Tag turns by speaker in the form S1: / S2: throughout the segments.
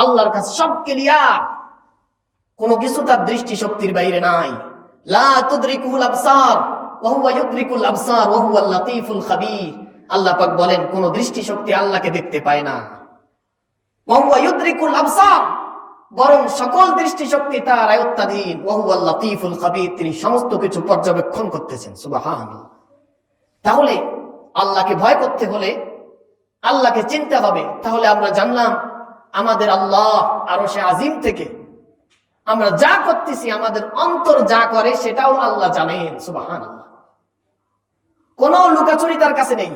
S1: আল্লাহর কাছে সব ক্লিয়ার। কোনো কিছু তার দৃষ্টি শক্তির বাইরে নাই। লা তুদরিকুল আবসার বলেন, কোন দৃষ্টি শক্তি আল্লাহকে দেখতে পায় না। বরং সকল দৃষ্টি শক্তি তার আয়ত্তাধীন। তিনি সমস্ত কিছু পর্যবেক্ষণ করতেছেন তাহলে আল্লাহকে ভয় করতে হলে, আল্লাহকে চিনতে হবে। তাহলে আমরা জানলাম আমাদের আল্লাহ আরও সে আজিম থেকে। আমরা যা করতেছি, আমাদের অন্তর যা করে, সেটাও আল্লাহ জানেন সুবাহান কোন লুকাচুরি তার কাছে নেই।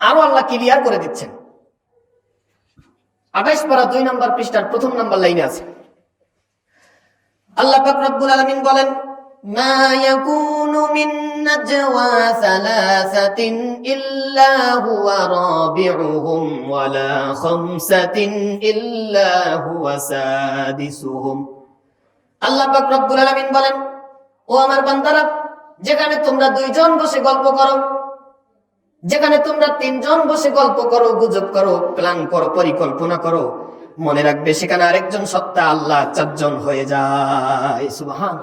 S1: আরও আল্লাহ ক্লিয়ার করে দিচ্ছেন। আঠাইশ পারা দুই নম্বর পৃষ্ঠার প্রথম নম্বর লাইনে আছে। আল্লাহ রব্বুল আলামিন বলেন মা ইয়াকুনু মিন নাজওয়া সালাসাতিন ইল্লা হুয়া রাবিউহুম ওয়ালা খামসাতিন ইল্লা হুয়া সাদিসুহুম আল্লাহ পাক রব্বুল আলামিন বলেন, ও আমার বান্দারা, যেখানে তোমরা দুইজন বসে গল্প করো, যেখানে তোমরা তিনজন বসে গল্প করো, গুজব করো, প্ল্যান করো, পরিকল্পনা করো, মনে রাখবে সেখানে আরেকজন সত্তা আল্লাহ চারজন হয়ে যায়। সুবাহান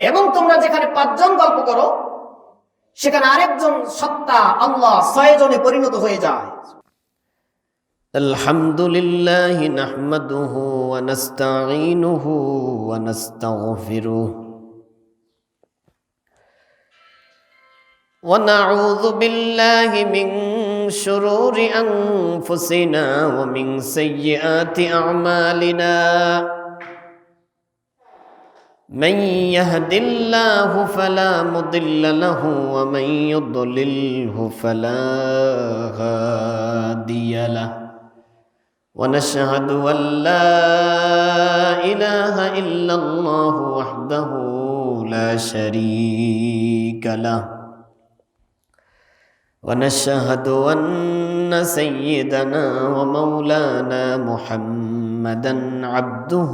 S1: এবং তোমরা যেখানে পাঁচজন গল্প করো সেখানে আরেকজন সত্তা আল্লাহ ছয় জনে পরিণত হয়ে যায়
S2: الحمد لله نحمده ونستعينه ونستغفره ونعوذ بالله من شرور انفسنا ومن سيئات اعمالنا من يهد الله فلا مضل له ومن يضلله فلا هادي له. ونشهد أن لا إله إلا الله وحده لا شريك له. ونشهد أن سيدنا ومولانا محمدا عبده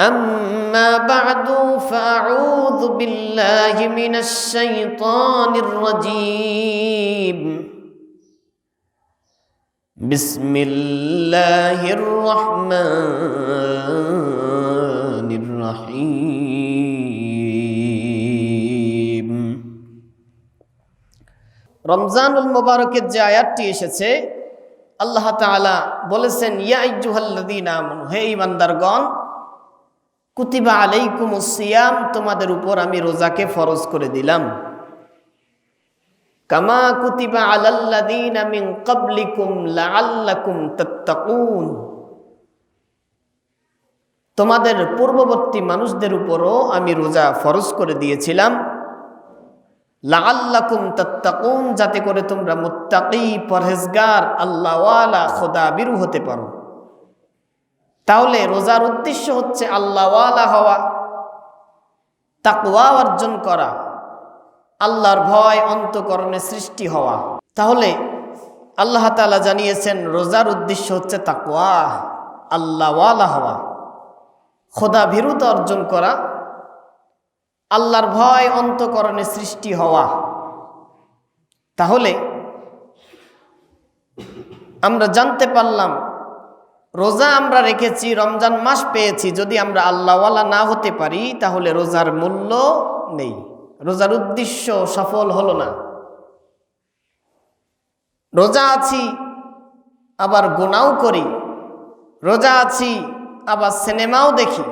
S2: اما بعد فاعوذ بالله من الشيطان الرجيم بسم الله الرحمن الرحيم
S1: রমজানুল মোবারকের যে আয়াতটি এসেছে আল্লাহ তাআলা বলেছেন ইয়া আইয়ুহাল্লাযীনা আমানু হে ঈমানদারগণ কুতিবা আলাইকুমুস সিয়াম, তোমাদের উপর আমি রোজাকে ফরজ করে দিলাম। কামা কুতিবা আলাল্লাযীনা মিন ক্বাবলিকুম লাআল্লাকুম তাত্তাকুন। তোমাদের পূর্ববর্তী মানুষদের উপরও আমি রোজা ফরজ করে দিয়েছিলাম। লাআল্লাকুম তাত্তাকুন, যাতে করে তোমরা মুত্তাকি, পরহেজগার, আল্লাহওয়ালা খোদাবিরু হতে পারো। তাহলে রোজার উদ্দেশ্য হচ্ছে আল্লাহওয়ালা হওয়া, তাকওয়া অর্জন করা, আল্লাহর ভয় অন্তকরণে সৃষ্টি হওয়া। তাহলে আল্লাহ তালা জানিয়েছেন, রোজার উদ্দেশ্য হচ্ছে তাকওয়া আল্লাহওয়ালা হওয়া। খোদা ভীরুতা অর্জন করা, আল্লাহর ভয় অন্তকরণে সৃষ্টি হওয়া। তাহলে আমরা জানতে পারলাম রোজা আমরা রেখেছি, রমজান মাস পেয়েছি, যদি আমরা আল্লাহওয়ালা না হতে পারি, তাহলে রোজার মূল্য নেই। রোজার উদ্দেশ্য সফল হলো না। রোজা আছি, আবার গোনাও করি। রোজা আছি, আবার সিনেমাও দেখি।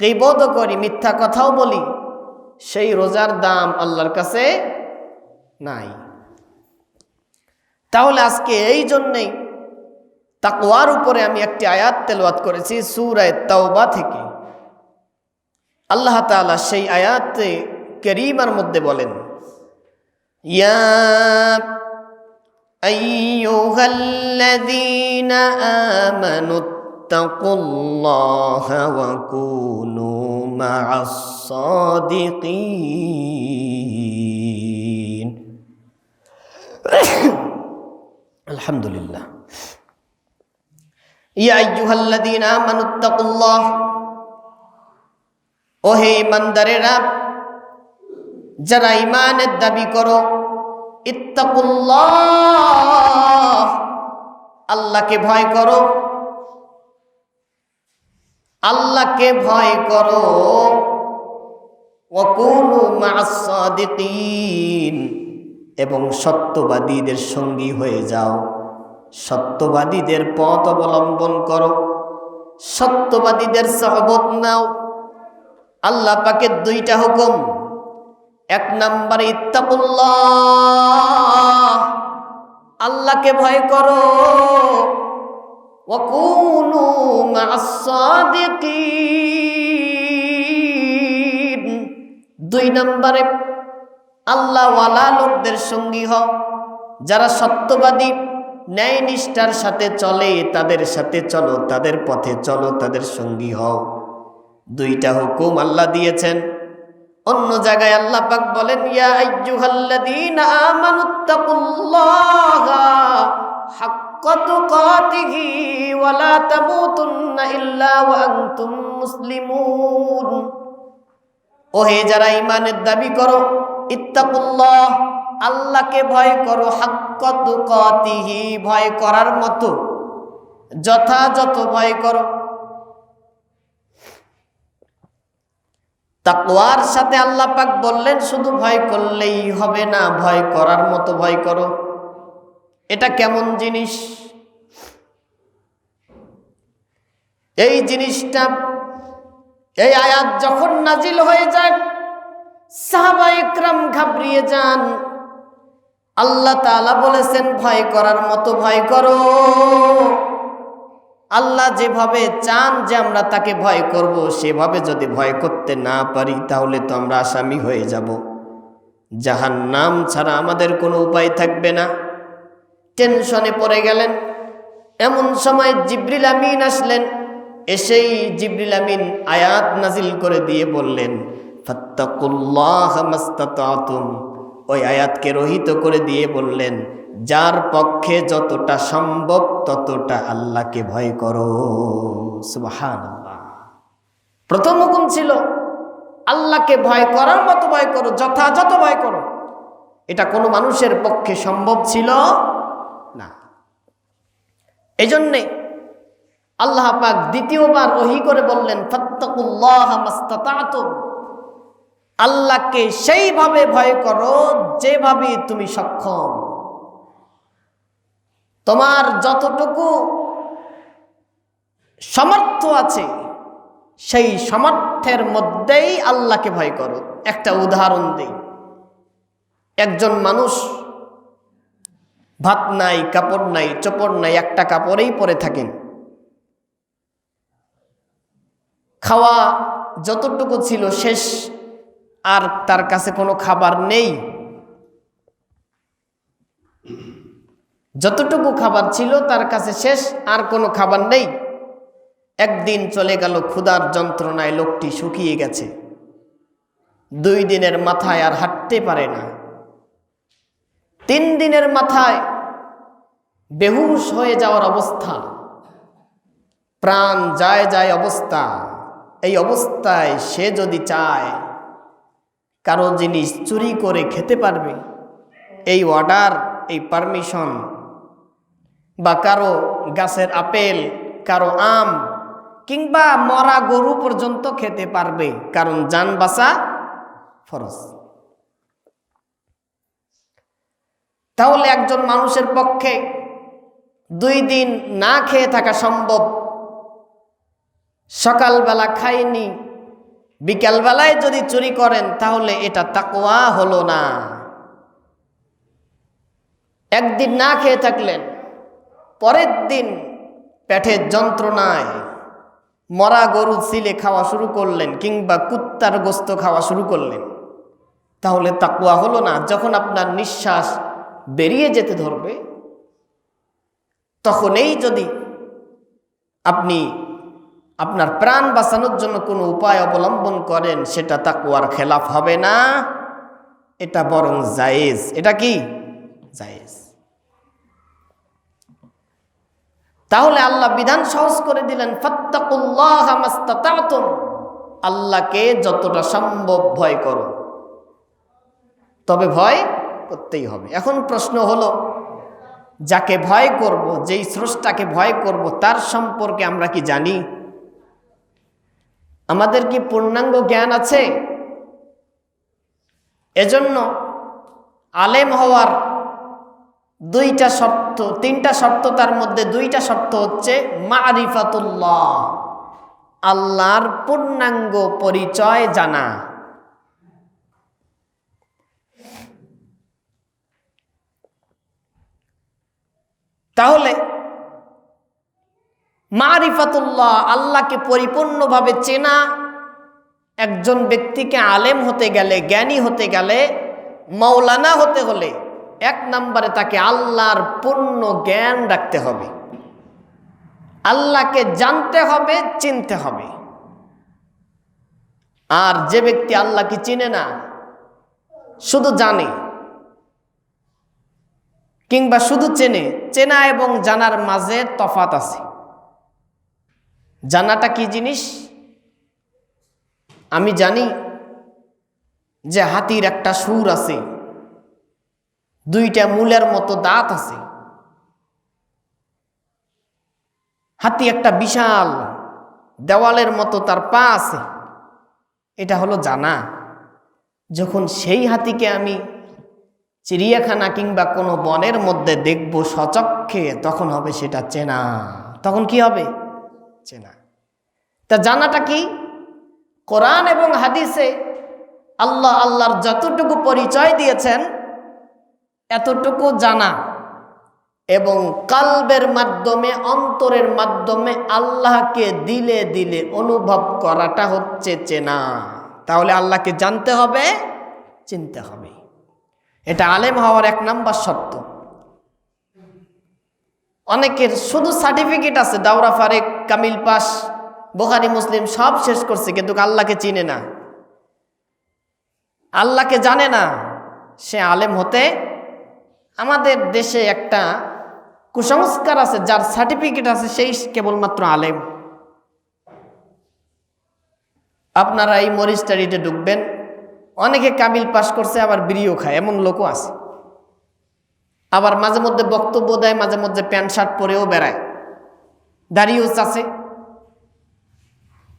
S1: গিবতও করি, মিথ্যা কথাও বলি। সেই রোজার দাম আল্লাহর কাছে নাই। তাহলে আজকে এই জন্যেই তাকওয়ার উপরে আমি একটি আয়াত তেলওয়াত করেছি সুরায় তাওবা থেকে। আল্লাহ তাআলা সেই আয়াতে করিমার মধ্যে বলেন, ইয়া ইয়া আইয়ুহাল্লাযীনা আমানুত্তাকুল্লাহ ওহে ইমানদারেরা, যারা ইমানের দাবি করো, ইত্তাকুল্লাহ, আল্লাহকে ভয় করো, আল্লাহকে ভয় করো, ওয়াকুনু মা'আস সাদিকিন এবং সত্যবাদীদের সঙ্গী হয়ে যাও। সত্যবাদীদের পথ অবলম্বন করো। সত্যবাদীদের সহবত নাও। আল্লাহ পাকের দুইটা হুকুম। এক নম্বরে, ইত্তাকুল্লাহ। আল্লাহকে ভয় করো। দুই নম্বরে আল্লাহ ওয়ালা লোকদের সঙ্গী হও। যারা সত্যবাদী ন্যায় নিষ্ঠার সাথে চলে, তাদের সাথে চলো, তাদের পথে চলো, তাদের সঙ্গী হও। দুইটা হুকুম আল্লাহ দিয়েছেন। অন্য জায়গায় আল্লাহ পাক বলেন, ইয়া আইয়ুহাল্লাযীনা আমানুত্তাকুল্লাহা হাক্কা তুকাতিহি ওয়া লা তামুতুন্না ইল্লা ওয়া আনতুম মুসলিমুন। ওহে যারা ইমানের দাবি করো, ইত্তাকুল্লাহ আল্লাহকে ভয় করো, হাক্কা তুকাতিহি, ভয় করার মতো। যথাযথ ভয় করো। তাকওয়ার সাথে আল্লাহ পাক বললেন, শুধু ভয় করলেই হবে না, ভয় করার মতো ভয় করো। এটা কেমন জিনিস? এই জিনিসটা, এই আয়াত যখন নাজিল হয়ে যায় সাহাবা একরাম ঘাবড়িয়ে যান। আল্লাহ তাআলা বলেছেন, ভয় করার মতো ভয় করো। আল্লাহ যেভাবে চান যে আমরা তাকে ভয় করব, সেভাবে যদি ভয় করতে না পারি, তাহলে তো আমরা আসামি হয়ে যাব। যাহার নাম ছাড়া আমাদের কোনো উপায় থাকবে না। টেনশনে পড়ে গেলেন। এমন সময় জিব্রিল আমিন আসলেন। এসেই জিব্রিল আমিন আয়াত নাজিল করে দিয়ে বললেন, ফাত্তাকুল্লাহ মাস্তাতাতুম। ওই আয়াতকে রহিত করে দিয়ে বললেন, যার পক্ষে যতটা সম্ভব ততটা আল্লাহকে ভয় করো। প্রথম হুকুম ছিল, আল্লাহকে ভয় করার মতো ভয় করো, যথাযথ ভয় করো। এটা কোনো মানুষের পক্ষে সম্ভব ছিল না। এই জন্যে আল্লাহ পাক দ্বিতীয়বার ওহি করে বললেন, ফাত্তাকুল্লাহ মাস্তাতাতুম। আল্লাহকে সেইভাবে ভয় করো যেভাবে তুমি সক্ষম। তোমার যতটুকু সামর্থ্য আছে, সেই সামর্থ্যের মধ্যেই আল্লাহকে ভয় করো। একটা উদাহরণ দিই। একজন মানুষ ভাত নাই, কাপড় নাই, চোপড় নাই, একটা কাপড়েই পরে থাকেন খাওয়া যতটুকু ছিল শেষ আর তার কাছে কোনো খাবার নেই। যতটুকু খাবার ছিল তার কাছে শেষ, আর কোনো খাবার নেই। একদিন চলে গেল ক্ষুধার যন্ত্রণায় লোকটি শুকিয়ে গেছে। দুই দিনের মাথায় আর হাঁটতে পারে না। তিন দিনের মাথায় বেহুশ হয়ে যাওয়ার অবস্থা। প্রাণ যায় যায় অবস্থা। এই অবস্থায় সে যদি চায় কারও জিনিস চুরি করে খেতে পারবে, এই অর্ডার এই পারমিশন বা কারও গাছের আপেল, কারও আম, কিংবা মরা গরু পর্যন্ত খেতে পারবে, কারণ যান বাসা ফরজ। তাহলে একজন মানুষের পক্ষে দুই দিন না খেয়ে থাকা সম্ভব। সকালবেলা খায়নি বিকালবেলায় যদি চুরি করেন, তাহলে এটা তাকোয়া হলো না। একদিন না খেয়ে থাকলেন, পরের দিন পেটের যন্ত্রণায় মরা গরু সিলে খাওয়া শুরু করলেন কিংবা কুত্তার গোস্ত খাওয়া শুরু করলেন, তাহলে তাকুয়া হলো না। যখন আপনার নিঃশ্বাস বেরিয়ে যেতে ধরবে,
S2: তখনই যদি আপনি আপনার প্রাণ বাঁচানোর জন্য কোনো উপায় অবলম্বন করেন, সেটা তাকুয়ার খেলাফ হবে না। এটা বরং জায়েজ। এটা কি? জায়েজ। তাহলে আল্লাহ বিধান সহজ করে দিলেন, ফাত্তাকুল্লাহ আল্লাহকে যতটা সম্ভব ভয় করো। তবে ভয় করতেই হবে। এখন প্রশ্ন হলো, যাকে ভয় করব, যেই স্রষ্টাকে ভয় করব, তার সম্পর্কে আমরা কি জানি? আমাদের কি পূর্ণাঙ্গ জ্ঞান আছে? এজন্য আলেম হওয়ার দুইটা শর্ত, তিনটা শর্ত তার মধ্যে, দুইটা শর্ত হচ্ছে মারিফাতুল্লাহ, আল্লাহর পূর্ণাঙ্গ পরিচয় জানা। তাহলে মারিফাতুল্লাহ, আল্লাহকে পরিপূর্ণভাবে চেনা, একজন ব্যক্তিকে আলেম হতে গেলে, জ্ঞানী হতে গেলে মৌলানা হতে হলে এক নম্বরে তাকে আল্লাহর পূর্ণ জ্ঞান রাখতে হবে। আল্লাহকে জানতে হবে, চিনতে হবে। আর যে ব্যক্তি আল্লাহকে চিনে না, শুধু জানে কিংবা শুধু চেনে, চেনা এবং জানার মাঝে তফাত আছে। জানাটা কি জিনিস? আমি জানি যে হাতির একটা সুর আছে, দুইটা মূলের মতো দাঁত আছে। হাতি একটা বিশাল দেওয়ালের মতো তার পা আছে। এটা হলো জানা। যখন সেই হাতিকে আমি চিড়িয়াখানা কিংবা কোনো বনের মধ্যে দেখব সচক্ষে, তখন হবে সেটা চেনা। তখন কি হবে? চেনা তা জানাটা কি? কোরআন এবং হাদিসে আল্লাহ আল্লাহর যতটুকু পরিচয় দিয়েছেন, এতটুকু জানা এবং কালবের মাধ্যমে, অন্তরের মাধ্যমে আল্লাহকে দিলে দিলে অনুভব করাটা হচ্ছে চেনা। তাহলে আল্লাহকে জানতে হবে, চিনতে হবে। এটা আলেম হওয়ার এক নাম্বার শর্ত। অনেকের শুধু সার্টিফিকেট আছে, দাওরা ফারেক, কামিল পাস, বোখারি মুসলিম সব শেষ করছে, কিন্তু আল্লাহকে চিনে না। আল্লাহকে জানে না, সে আলেম হতে আমাদের দেশে একটা কুসংস্কার আছে, যার সার্টিফিকেট আছে, সেই কেবলমাত্র আলেম। আপনারা এই মরিস্টারিতে ঢুকবেন, অনেকে কামিল পাস করছে, আবার বিড়িও খায়, এমন লোকও আছে। আবার মাঝে মধ্যে বক্তব্য দেয়, মাঝে মধ্যে প্যান্ট, শার্ট পরেও বেড়ায়। দাঁড়িয়েও আছে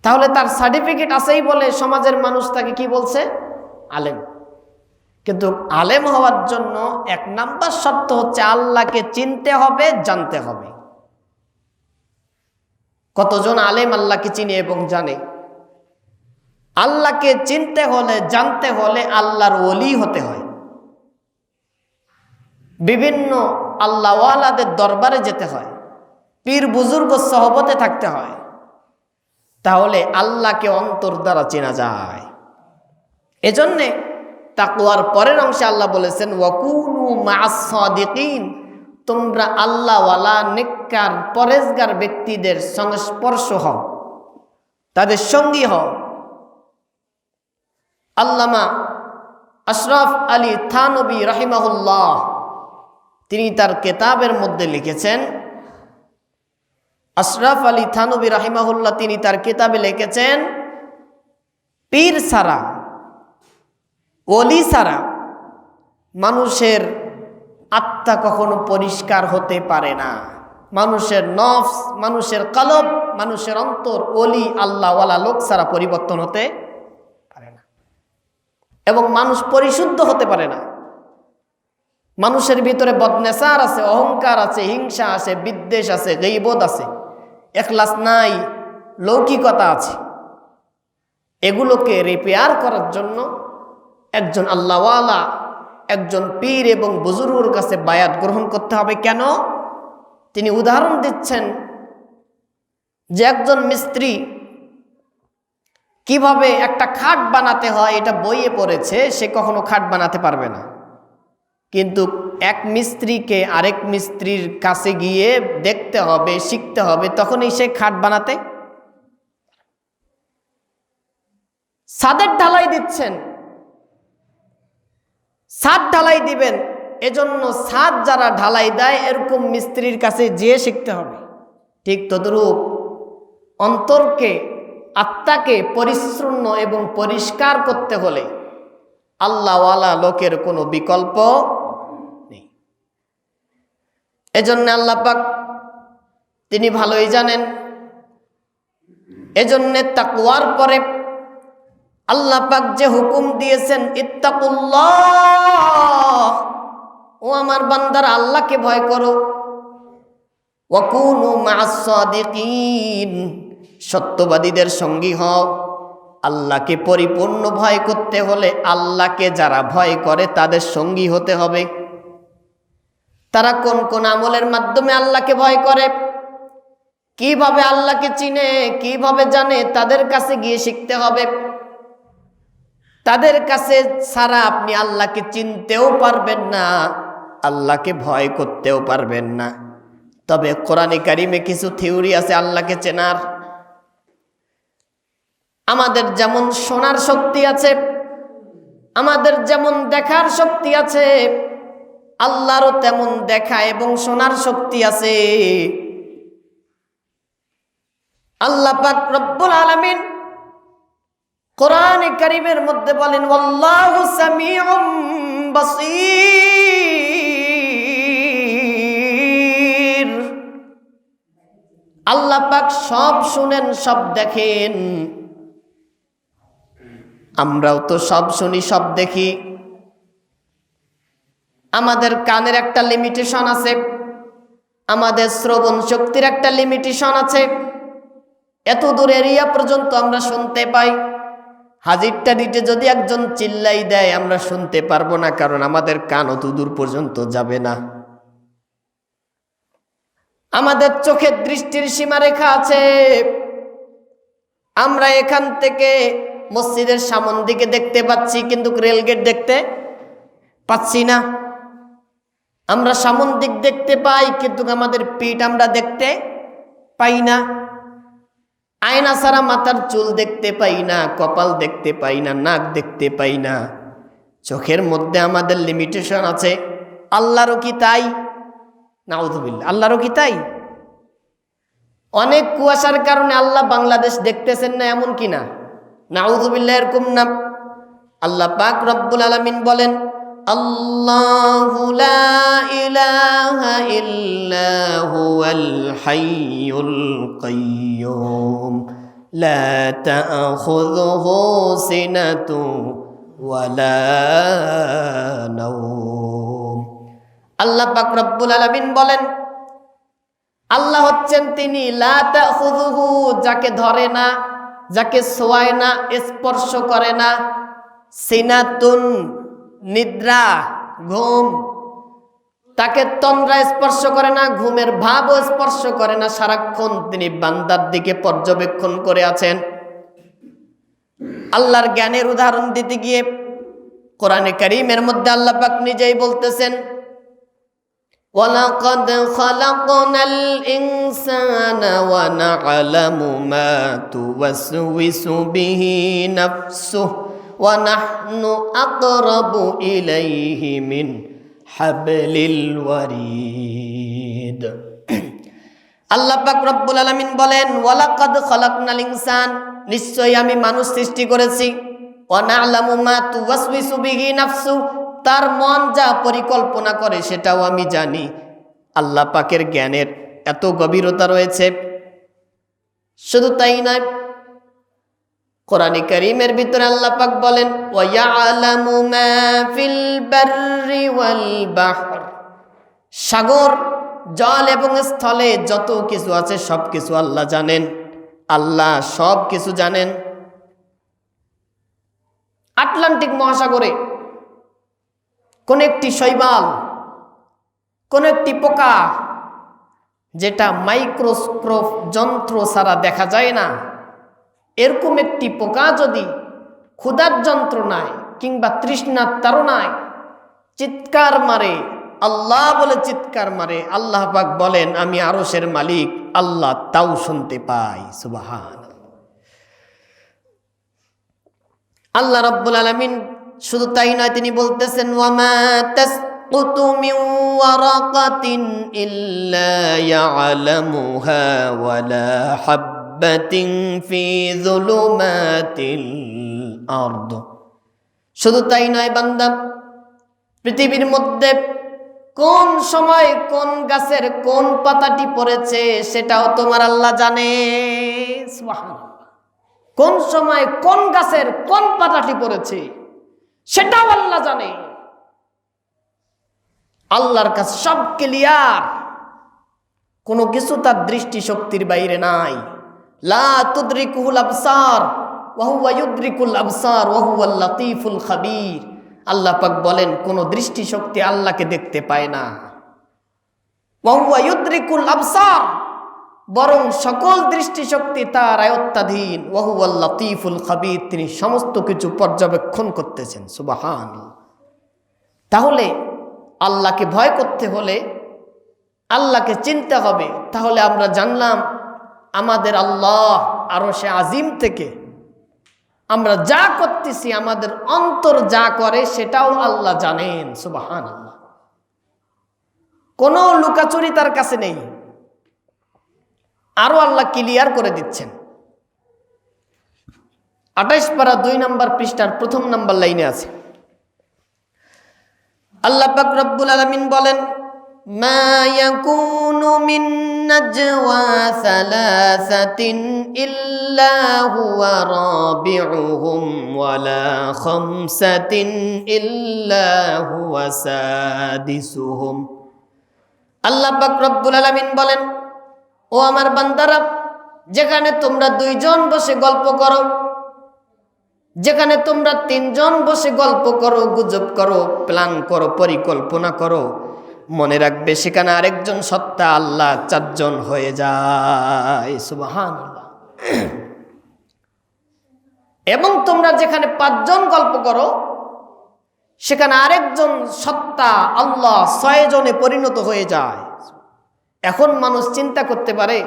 S2: তাহলে তার সার্টিফিকেট আছেই বলে সমাজের মানুষ তাকে কি বলছে? আলেম। কিন্তু আলেম হওয়ার জন্য এক নাম্বার শর্ত হচ্ছে আল্লাহকে চিনতে হবে, জানতে হবে। কতজন আলেম আল্লাহকে চিনে এবং জানে? আল্লাহকে চিনতে হলে, জানতে হলে আল্লাহর ওলি হতে হয়। বিভিন্ন আল্লাহওয়ালাদের দরবারে যেতে হয়। পীর, বুজুর্গ, সহবতে থাকতে হয়। তাহলে আল্লাহকে অন্তর দ্বারা চেনা যায়। এজন্যে তাকুয়ার পরের অংশে আল্লাহ বলেছেন, ওয়াকুনু মাসাদিকিন তোমরা আল্লাহওয়ালা, নেককার, পরেজগার ব্যক্তিদের সংস্পর্শ হও। তাদের সঙ্গী হও। আল্লামা আশরাফ আলী থানবী রাহিমাহুল্লাহ তিনি তার কেতাবের মধ্যে লিখেছেন, আশরাফ আলী থানবী রাহিমাহুল্লাহ তিনি তার কেতাবে লিখেছেন, পীর সারা অলি সারা মানুষের আত্মা কখনো পরিষ্কার হতে পারে না। মানুষের নফস, মানুষের কলব, মানুষের অন্তর অলি আল্লাহওয়ালা লোক ছাড়া পরিবর্তন হতে পারে না। এবং মানুষ পরিশুদ্ধ হতে পারে না। মানুষের ভিতরে বদনেসার আছে, অহংকার আছে, হিংসা আছে, বিদ্বেষ আছে গৈবোধ আছে এখলাস নাই, লৌকিকতা আছে। এগুলোকে রিপেয়ার করার জন্য একজন আল্লাহওয়ালা, একজন পীর এবং বুজুর্গর কাছে বায়াত গ্রহণ করতে হবে। কেন? তিনি উদাহরণ দিচ্ছেন যে একজন মিস্ত্রি কীভাবে একটা খাট বানাতে হয়, এটা বইয়ে পড়েছে, সে কখনো খাট বানাতে পারবে না। কিন্তু এক মিস্ত্রিকে আরেক মিস্ত্রির কাছে গিয়ে দেখতে হবে, শিখতে হবে, তখনই সে খাট বানাতে ছাদের ঢালাই দিচ্ছেন। সাদ ঢালাই দিবেন, এজন্য ছাদ যারা ঢালাই দেয়, এরকম মিস্ত্রির কাছে যেয়ে শিখতে হবে। ঠিক তদরূপ অন্তরকে, আত্মাকে পরিচ্ছন্ন এবং পরিষ্কার করতে হলে আল্লাহওয়ালা লোকের কোনো বিকল্প এজন্য আল্লাহ পাক তিনি ভালোই জানেন। এজন্যে তাকুয়ার পরে আল্লাহ পাক যে হুকুম দিয়েছেন, ইত্তাকুল্লাহ, ও আমার বান্দার, আল্লাহকে ভয় করো। ওয়াকুনু মা'আস সাদিকিন, সত্যবাদীদের সঙ্গী হও। আল্লাহকে পরিপূর্ণ ভয় করতে হলে আল্লাহকে যারা ভয় করে তাদের সঙ্গী হতে হবে। তারা কোন কোন আমলের মাধ্যমে আল্লাহকে ভয় করে? কীভাবে আল্লাহকে চিনে, কীভাবে জানে, তাদের কাছে গিয়ে শিখতে হবে। তাদের কাছে ছাড়া আপনি আল্লাহকে চিনতেও পারবেন না, আল্লাহকে ভয় করতেও পারবেন না। তবে কোরআনে কারিমে কিছু থিওরি আছে আল্লাহকে চেনার। আমাদের যেমন শোনার শক্তি আছে, আমাদের যেমন দেখার শক্তি আছে আল্লাহরও তেমন দেখা এবং শোনার শক্তি আছে। আল্লাহ পাক রব্বুল আলামিন কোরআনে কারিমের মধ্যে বলেন, ওয়াল্লাহু সামিউম বাসীর। আল্লাহ পাক সব শুনেন, সব দেখেন। আমরাও তো সব শুনি, সব দেখি। আমাদের কানের একটা লিমিটেশন আছে, আমাদের শ্রবণ শক্তির একটা লিমিটেশন আছে। এত দূর এরিয়া পর্যন্ত আমরা শুনতে পাই। হাজিরটা দিতে যদি একজন চিল্লাই দেয়, আমরা শুনতে পারব না, কারণ আমাদের কান অত দূর পর্যন্ত যাবে না। আমাদের চোখের দৃষ্টির সীমারেখা আছে। আমরা এখান থেকে মসজিদের সামন দিকে দেখতে পাচ্ছি, কিন্তু রেলগেট দেখতে পাচ্ছি না। আমরা সামন দিক দেখতে পাই, কিন্তু আমাদের পিঠ আমরা দেখতে পাই না। আয়না ছাড়া মাথার চুল দেখতে পাই না, কপাল দেখতে পাই না, নাক দেখতে পাই না। চোখের মধ্যে আমাদের লিমিটেশন আছে। আল্লাহরও কি তাই? নাউদুবিল্লা আল্লাহরও কি তাই? অনেক কুয়াশার কারণে আল্লাহ বাংলাদেশ দেখতেছেন না এমন কি না? নাউদুবিল্লা এরকম না। আল্লাহ পাক রব্বুল আলামিন বলেন আল্লাহু লা ইলাহা ইল্লা হুয়াল হাইয়ুল কাইয়্যুম লা তা'খুযুহু সিনাতু ওয়ালা নাওম। আল্লাহ পাক রব্বুল আলামিন বলেন, আল্লাহ হচ্ছেন তিনি লা তা'খুযুহু, যাকে ধরে না, যাকে ছোঁয়ায় না, স্পর্শ করে না। সিনাতুন নিদ্রা ঘুম তাকে তন্দ্রা স্পর্শ করে না ঘুমের ভাবও স্পর্শ করে না সারাক্ষণ তিনি বান্দার দিকে পর্যবেক্ষণ করে আছেন আল্লাহর জ্ঞানের উদাহরণ দিতে গিয়ে কোরআনে করিমের মধ্যে আল্লাহ পাক নিজেই বলতেছেন ولقد خلقنا الإنسان ونعلم ما توسوس به نفسه ونحن أقرب إليه من حبل الوريد আল্লাহ পাক রব্বুল আলামিন বলেন ওয়ালাকাদ খালাকনাল ইনসান নিশ্চয়ই আমি মানুষ সৃষ্টি করেছি ওয়া না'লামু মা তুওয়াসওয়িসু বিহি নাফসু তার মন যা পরিকল্পনা করে সেটাও আমি জানি আল্লাহ পাকের জ্ঞানের এত গভীরতা রয়েছে শুধু তাই নয় কোরআনে করিমের ভিতরে আল্লাহ পাক বলেন সাগর, জল এবং স্থলে যত কিছু আছে সব কিছু আল্লাহ জানেন। আল্লাহ সব কিছু জানেন। আটলান্টিক মহাসাগরে কোন একটি শৈবাল, কোন একটি পোকা, যেটা মাইক্রোস্কোপ যন্ত্র ছাড়া দেখা যায় না এরকম একটি পোকা যদি ক্ষুধার যন্ত্রণায় কিংবা তৃষ্ণার তাড়নায় চিৎকার মারে, আল্লাহ বলে চিৎকার মারে, আল্লাহ পাক বলেন, আমি আরশের মালিক, আল্লাহ তাও শুনতে পাই। সুবাহান আল্লাহ রব্বুল আলমিন শুধু তাই নয়, তিনি বলতেছেন, ওয়ামা ইয়ালামুহা ওয়ালা শুধু তাই নয় বান্দা, পৃথিবীর মধ্যে কোন সময় কোন গাছের কোন পাতাটি পড়েছে সেটাও তোমার আল্লাহ জানে। কোন সময় কোন গাছের কোন পাতাটি পড়েছে সেটাও আল্লাহ জানে। আল্লাহর কাছে সব ক্লিয়ার কোনো কিছু তার দৃষ্টি শক্তির বাইরে নাই। লা তুদরিকুল আবসার ওয়াহুয়া ইউদরিকুল আবসার ওয়াহুয়াল লাতিফুল খাবীর। আল্লাহ পাক বলেন, কোন দৃষ্টি শক্তি আল্লাহকে দেখতে পায় না। ওয়াহুয়া ইউদরিকুল আবসার, বরং সকল দৃষ্টিশক্তি তার আয়ত্তাধীন। ওয়াহুয়াল লাতিফুল খাবীর, তিনি সমস্ত কিছু পর্যবেক্ষণ করতেছেন সুবাহান তাহলে আল্লাহকে ভয় করতে হলে আল্লাহকে চিনতে হবে। তাহলে আমরা জানলাম আমাদের আল্লাহ আরও সে আজিম থেকে। আমরা যা করতেছি, আমাদের অন্তর যা করে, সেটাও আল্লাহ জানেন সুবাহান আল্লাহ কোনো লুকাচুরি তার কাছে নেই। আরও আল্লাহ ক্লিয়ার করে দিচ্ছেন। আঠাইশ পারা দুই নম্বর পৃষ্ঠার প্রথম নাম্বার লাইনে আছে। আল্লাহ পাক রব্বুল আলামিন বলেন মা ইয়াকুনু মিন নাজওয়া সালাসাতিন ইল্লা হুয়া রাবিউহুম ওয়ালা খামসাতিন ইল্লা হুয়া সাদিসুহুম। আল্লাহ পাক রব্বুল আলামিন বলেন, ও আমার বান্দারা, যেখানে তোমরা দুইজন বসে গল্প করো, যেখানে তোমরা তিনজন বসে গল্প করো, গুজব করো, প্ল্যান করো, পরিকল্পনা করো মনে রাখবে, সেখানে আরেকজন সত্তা আল্লাহ চারজন হয়ে যায়। সুবাহান এবং তোমরা যেখানে পাঁচজন গল্প করো, সেখানে আরেকজন সত্তা আল্লাহ ছয় জনে পরিণত হয়ে যায়। এখন মানুষ চিন্তা করতে পারে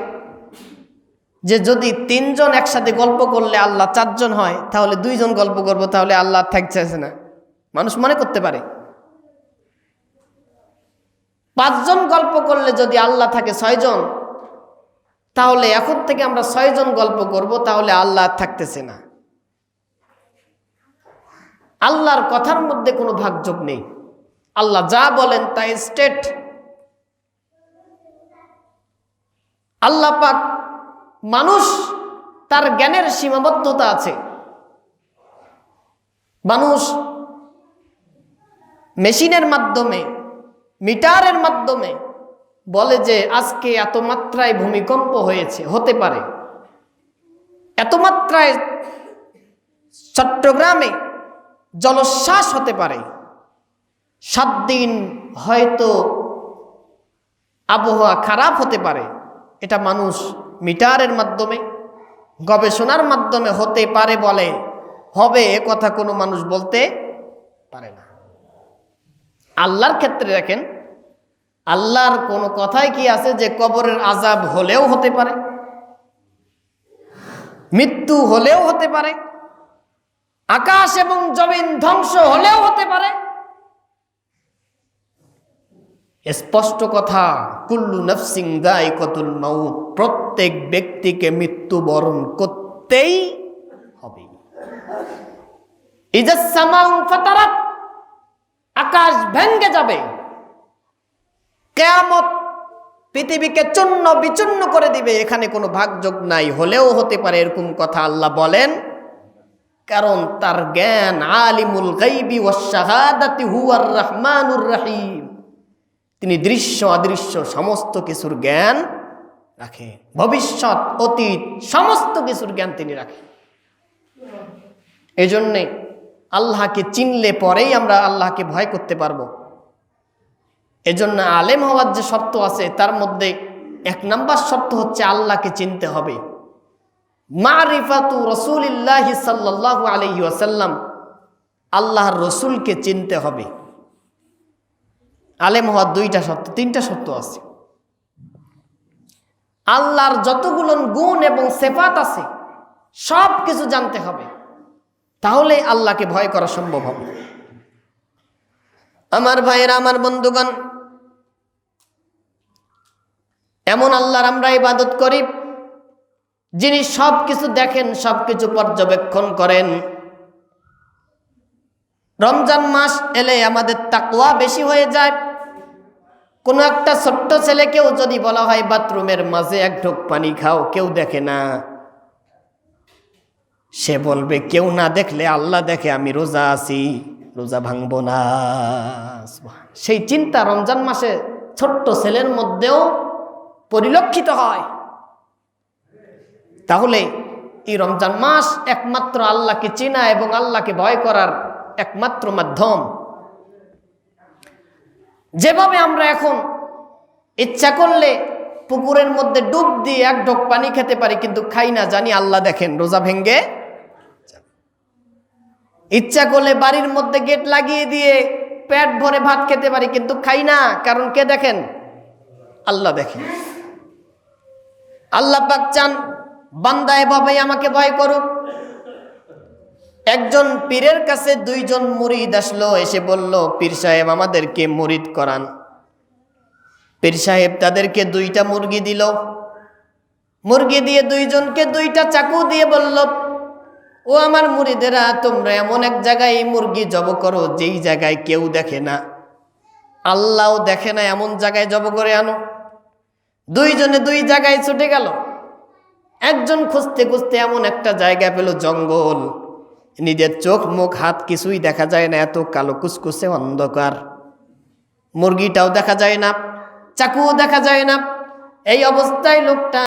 S2: যে যদি তিনজন একসাথে গল্প করলে আল্লাহ চারজন হয়, তাহলে দুইজন গল্প করব, তাহলে আল্লাহ থাকছে না। মানুষ মনে করতে পারে। পাঁচজন গল্প করলে যদি আল্লাহ থাকে ছয়জন, তাহলে এখন থেকে আমরা ছয়জন গল্প করব, তাহলে আল্লাহ থাকতেছে না। আল্লাহর কথার মধ্যে কোনো ভাগযোগ নেই। আল্লাহ যা বলেন তা স্টেট আল্লাহ পাক মানুষ তার জ্ঞানের সীমাবদ্ধতা আছে। মানুষ মেশিনের মাধ্যমে মিটারের মাধ্যমে বলে যে আজকে এত মাত্রায় ভূমিকম্প হয়েছে, হতে পারে। এত মাত্রায় চট্টগ্রামে জলশ্বাস হতে পারে। সাত দিন হয়তো আবহাওয়া খারাপ হতে পারে। এটা মানুষ মিটারের মাধ্যমে, গবেষণার মাধ্যমে হতে পারে বলে। হবে এ কথা কোনো মানুষ বলতে পারে না। আল্লাহর ক্ষেত্রে দেখেন, আল্লাহর কোনো কথাই কি আছে যে কবরের আজাব হলেও হতে পারে? মৃত্যু হলেও হতে পারে? আকাশ এবং জমিন ধ্বংস হলেও হতে পারে? স্পষ্ট কথা, কুল্লু নফসিং গাই কতুল মাউত, প্রত্যেক ব্যক্তিকে মৃত্যুবরণ করতেই হবে। ইজাসামাউ ফাতারাত। আকাশ ভেঙ্গে যাবে। কেয়ামত পৃথিবীকে চূর্ণ বিচূর্ণ করে দিবে, এখানে কোনো ভাগযোগ নাই, হলেও হতে পারে এরকম কথা আল্লাহ বলেন। কারণ তার জ্ঞান আলিমুল গাইবি ও শাহাদাতি হুয়ার রহমানুর রহিম। তিনি দৃশ্য অদৃশ্য সমস্ত কিছুর জ্ঞান রাখে। ভবিষ্যৎ, অতীত, সমস্ত কিছুর জ্ঞান তিনি রাখেন এই জন্যে আল্লাহকে চিনলে পরেই আমরা আল্লাহকে ভয় করতে পারব। এজন্য আলেম হওয়ার যে শর্ত আছে, তার মধ্যে এক নাম্বার শর্ত হচ্ছে আল্লাহকে চিনতে হবে। মা রিফাতু রসুলিল্লাহি সাল্লাহ আলহি আসাল্লাম আল্লাহর রসুলকে চিনতে হবে। আলেম হওয়ার দুইটা শর্ত, তিনটা শর্ত আছে। আল্লাহর যতগুলো গুণ এবং সেফাত আছে সব কিছু জানতে হবে। তাহলে আল্লাহকে ভয় করা সম্ভব হবে। আমার ভাইয়েরা, আমার বন্ধুগণ, এমন আল্লাহর আমরা ইবাদত করি, যিনি সব কিছু দেখেন সব কিছু পর্যবেক্ষণ করেন। রমজান মাস এলে আমাদের তাকওয়া বেশি হয়ে যায়। কোনো একটা ছোট্ট ছেলেকেও যদি বলা হয় বাথরুমের মাঝে এক ঢোক পানি খাও, কেউ দেখে না। সে বলবে, কেউ না দেখলে আল্লাহ দেখে আমি রোজা আছি, রোজা ভাঙবো না। সেই চিন্তা রমজান মাসে ছোট্ট ছেলের মধ্যেও পরিলক্ষিত হয়। তাহলে এই রমজান মাস একমাত্র আল্লাহকে চেনা এবং আল্লাহকে ভয় করার একমাত্র মাধ্যম। যেভাবে আমরা এখন ইচ্ছা করলে পুকুরের মধ্যে ডুব দিয়ে এক ঢোক পানি খেতে পারি, কিন্তু খাই না, জানি আল্লাহ দেখেন, রোজা ভেঙ্গে ইচ্ছা করলে বাড়ির মধ্যে গেট লাগিয়ে দিয়ে পেট ভরে ভাত খেতে পারি, কিন্তু খাই না। কারণ কে দেখেন? আল্লাহ দেখেন। আল্লাহ পাক চান, বান্দা এভাবেই আমাকে ভয় করুক। একজন পীরের কাছে দুইজন মুরিদ আসলো, এসে বলল, পীর সাহেব, আমাদেরকে মুরিদ করান। পীর সাহেব তাদেরকে দুইটা মুরগি দিল। মুরগি দিয়ে দুইজনকে দুইটা চাকু দিয়ে বলল ও আমার মুড়িদেরা, তোমরা এমন এক জায়গায় মুরগি জব করো যেই জায়গায় কেউ দেখে না। আল্লাহও দেখে না এমন জায়গায় জব করে আনো। দুইজনে দুই জায়গায় ছুটে গেল। একজন খুঁজতে খুঁজতে এমন একটা জায়গা পেল জঙ্গল। নিজের চোখ মুখ হাত কিছুই দেখা যায় না, এত কালো কুসকুসে অন্ধকার। মুরগিটাও দেখা যায় না, চাকুও দেখা যায় না। এই অবস্থায় লোকটা